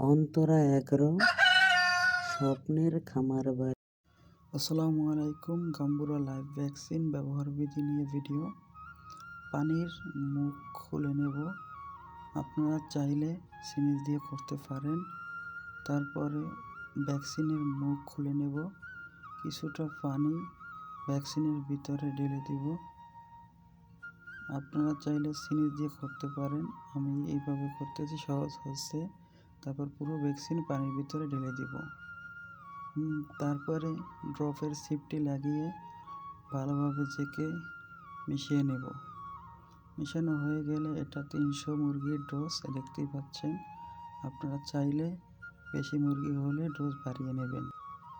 Antara agro, স্বপ্নের খামার বাড়ি আসসালামু আলাইকুম, গাম্বুরা লাইভ ভ্যাকসিন ব্যবহার বিধি নিয়ে ভিডিও। পানির মুখ খুলে নেব। আপনারা চাইলে সিনিজ দিয়ে করতে পারেন। তারপরে ভ্যাকসিনের মুখ খুলে নেব। কিছুটা পানি ভ্যাকসিনের ভিতরে ঢেলে দিব। আপনারা চাইলে সিনিজ দিয়ে করতে পারেন। আমি এইভাবে করতেছি, সহজ হচ্ছে। তারপর পুরো ভ্যাকসিন পানির ভিতরে ঢেলে দিব। তারপরে ড্রপের সিপটি লাগিয়ে ভালোভাবে চেকে মিশিয়ে নেব। মিশানো হয়ে গেলে এটা তিনশো মুরগির ডোজ দেখতেই পাচ্ছেন। আপনারা চাইলে বেশি মুরগি হলে ডোজ বাড়িয়ে নেবেন।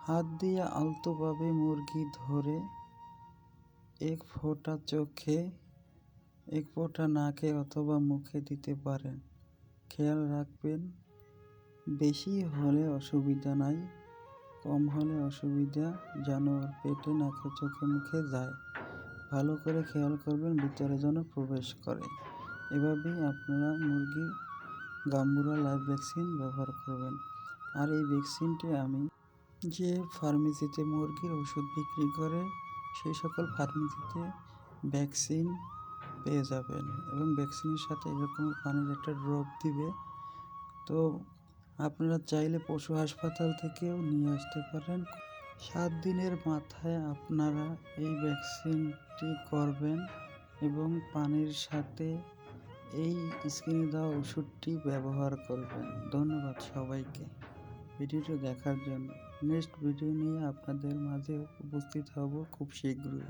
হাত দিয়ে আলতোভাবে মুরগি ধরে এক ফোঁটা চোখে, এক ফোঁটা নাকে অথবা মুখে দিতে পারেন। খেয়াল রাখবেন বেশি হলে অসুবিধা নাই, কম হলে অসুবিধা যেন ওর পেটে নাকে চোখে মুখে যায়। ভালো করে খেয়াল করবেন, ভিতরে যেন প্রবেশ করে। এভাবেই আপনারা মুরগির গাম্বুরা লাইভ ভ্যাকসিন ব্যবহার করবেন। আর এই ভ্যাকসিনটি আমি যে ফার্মেসিতে মুরগির ওষুধ বিক্রি করে, সেই সকল ফার্মেসিতে ভ্যাকসিন পেয়ে যাবেন এবং ভ্যাকসিনের সাথে এরকম পানির একটা ড্রপ দিবে। তো আপনারা চাইলে পশু হাসপাতাল থেকেও নিয়ে আসতে পারেন। সাত দিনের মাথায় আপনারা এই ভ্যাকসিনটি করবেন এবং পানির সাথে এই স্ক্রিনে দেওয়া ওষুধটি ব্যবহার করবেন। ধন্যবাদ সবাইকে। ভিডিওটি দেখার জন্য। নেক্সট ভিডিও নিয়ে আপনাদের মাঝে উপস্থিত হব খুব শীঘ্রই।